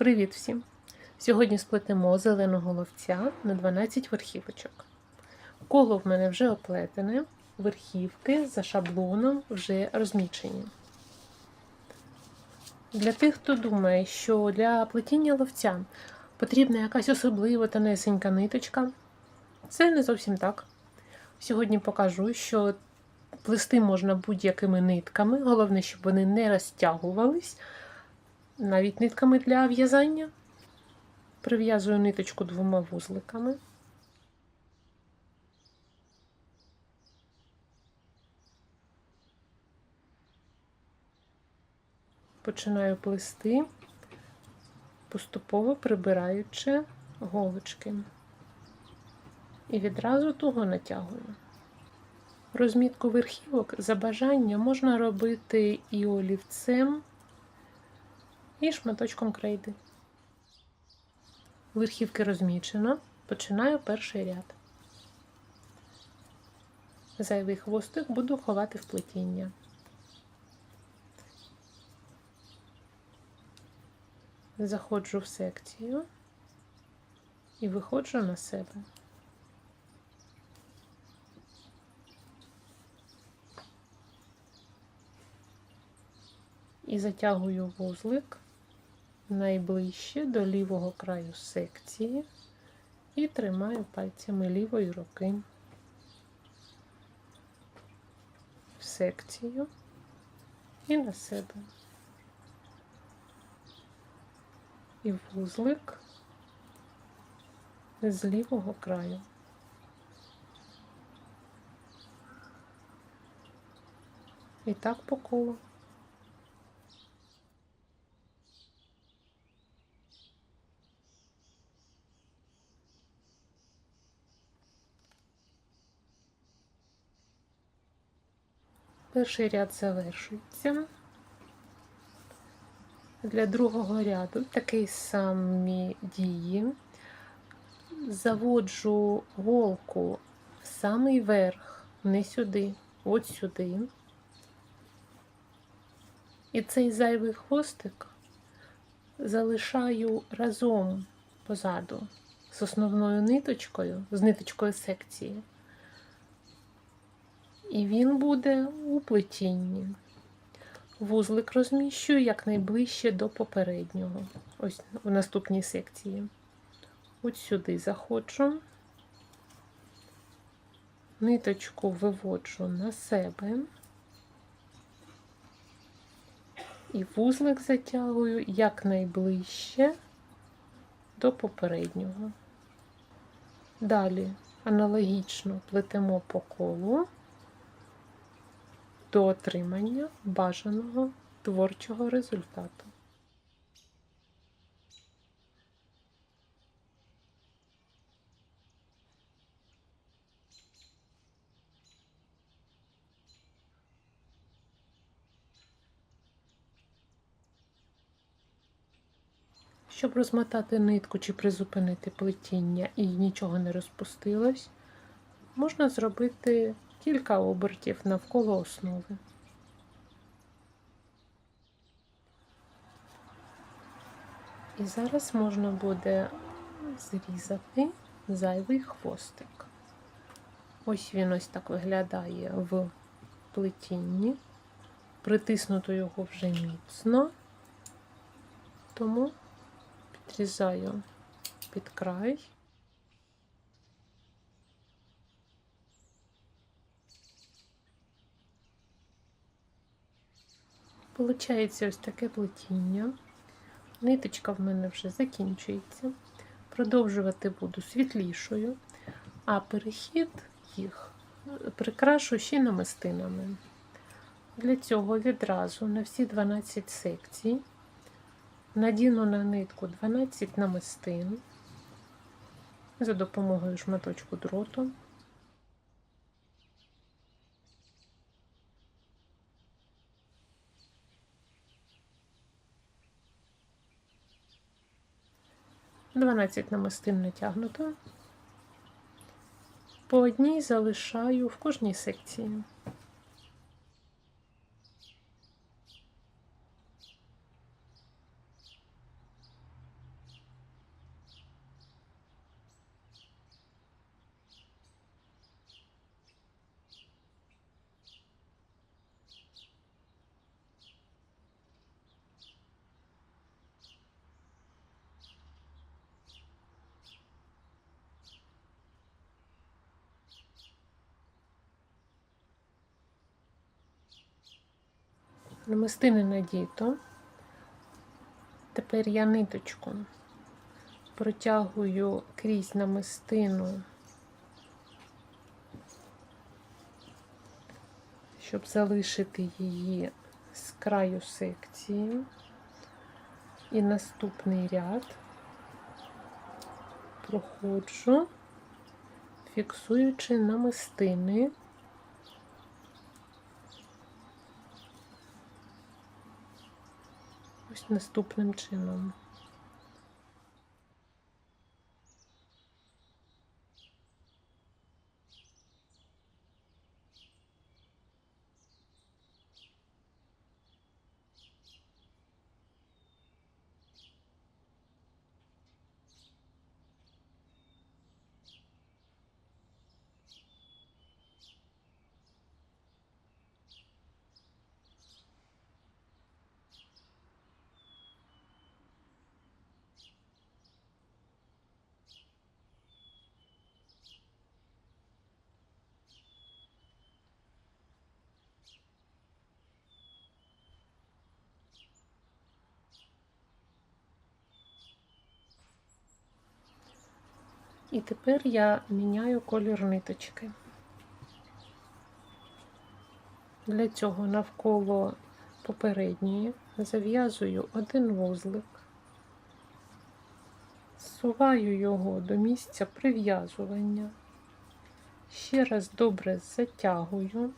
Привіт всім! Сьогодні сплетемо зеленого ловця на 12 верхівочок. Коло в мене вже оплетене, верхівки за шаблоном вже розмічені. Для тих, хто думає, що для плетіння ловця потрібна якась особлива тонесенька ниточка, це не зовсім так. Сьогодні покажу, що плести можна будь-якими нитками, головне, щоб вони не розтягувались навіть нитками для в'язання. Прив'язую ниточку двома вузликами. Починаю плести, поступово прибираючи голочки. І відразу туго натягую. Розмітку верхівок за бажанням можна робити і олівцем, і шматочком крейди. Верхівки розмічено, починаю перший ряд. Зайвий хвостик буду ховати в плетіння. Заходжу в секцію і виходжу на себе. І затягую вузлик найближче до лівого краю секції і тримаю пальцями лівої руки в секцію і на себе. І вузлик з лівого краю. І так по колу. Перший ряд завершується. Для другого ряду такі самі дії. Заводжу голку в самий верх, не сюди, от сюди. І цей зайвий хвостик залишаю разом позаду з основною ниточкою, з ниточкою секції. І він буде у плетінні. Вузлик розміщую якнайближче до попереднього. Ось в наступній секції. От сюди заходжу, ниточку виводжу на себе і вузлик затягую якнайближче до попереднього. Далі аналогічно плетемо по колу до отримання бажаного творчого результату. Щоб розмотати нитку чи призупинити плетіння і нічого не розпустилось, можна зробити кілька обертів навколо основи. І зараз можна буде зрізати зайвий хвостик. Ось він ось так виглядає в плетінні. Притиснуто його вже міцно, тому підрізаю під край. Получається ось таке плетіння. Ниточка в мене вже закінчується. Продовжувати буду світлішою, а перехід їх прикрашу ще намистинами. Для цього відразу на всі 12 секцій надіну на нитку 12 намистин за допомогою шматочку дроту. Дванадцять намистин натягнуто. По одній залишаю в кожній секції. Намистини надіто. Тепер я ниточку протягую крізь намистину, щоб залишити її з краю секції. І наступний ряд проходжу, фіксуючи намистини. Наступним чином. І тепер я міняю колір ниточки. Для цього навколо попередньої зав'язую один вузлик, суваю його до місця прив'язування, ще раз добре затягую,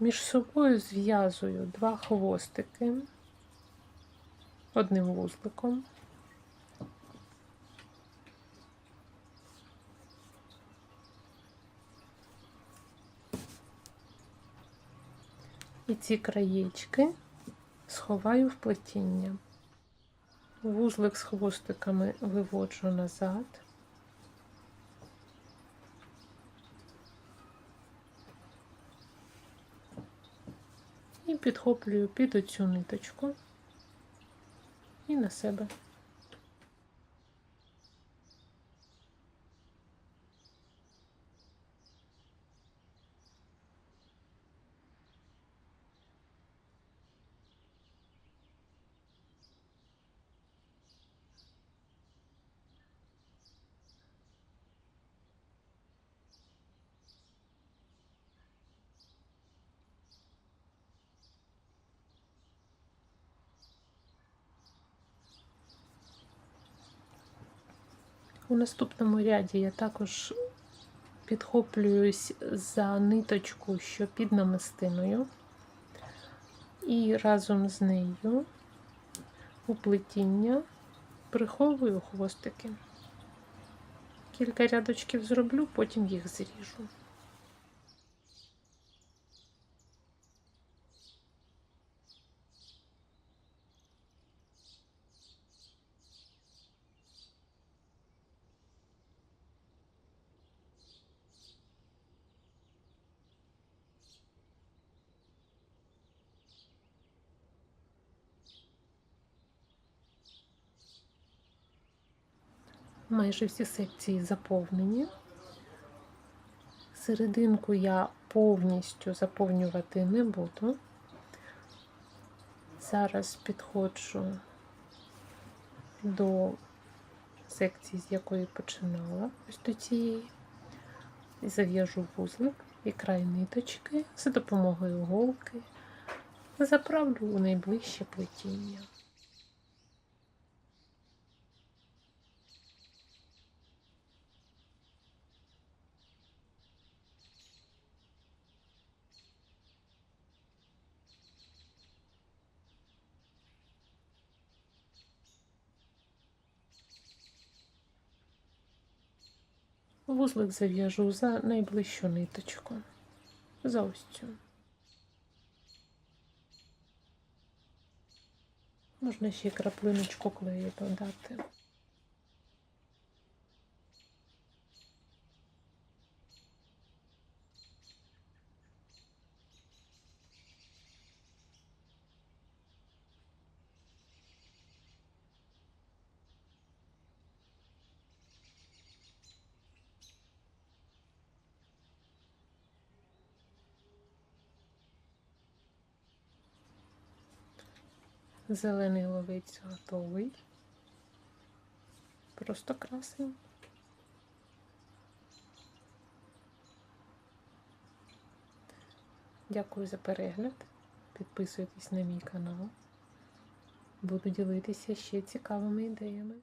між собою зв'язую два хвостики одним вузликом. І ці краєчки сховаю в плетіння. Вузлик з хвостиками виводжу назад. І підхоплюю під оцю ниточку і на себе. У наступному ряді я також підхоплююсь за ниточку, що під намистиною, і разом з нею у плетіння приховую хвостики. Кілька рядочків зроблю, потім їх зріжу. Майже всі секції заповнені. Серединку я повністю заповнювати не буду. Зараз підходжу до секції, з якої починала, ось до цієї, зав'яжу вузлик і край ниточки за допомогою голки, заправлю у найближче плетіння. Вузлик зав'яжу за найближчу ниточку. За ось цю. Можна ще краплиночку клею додати. Зелений ловець готовий. Просто красень. Дякую за перегляд. Підписуйтесь на мій канал. Буду ділитися ще цікавими ідеями.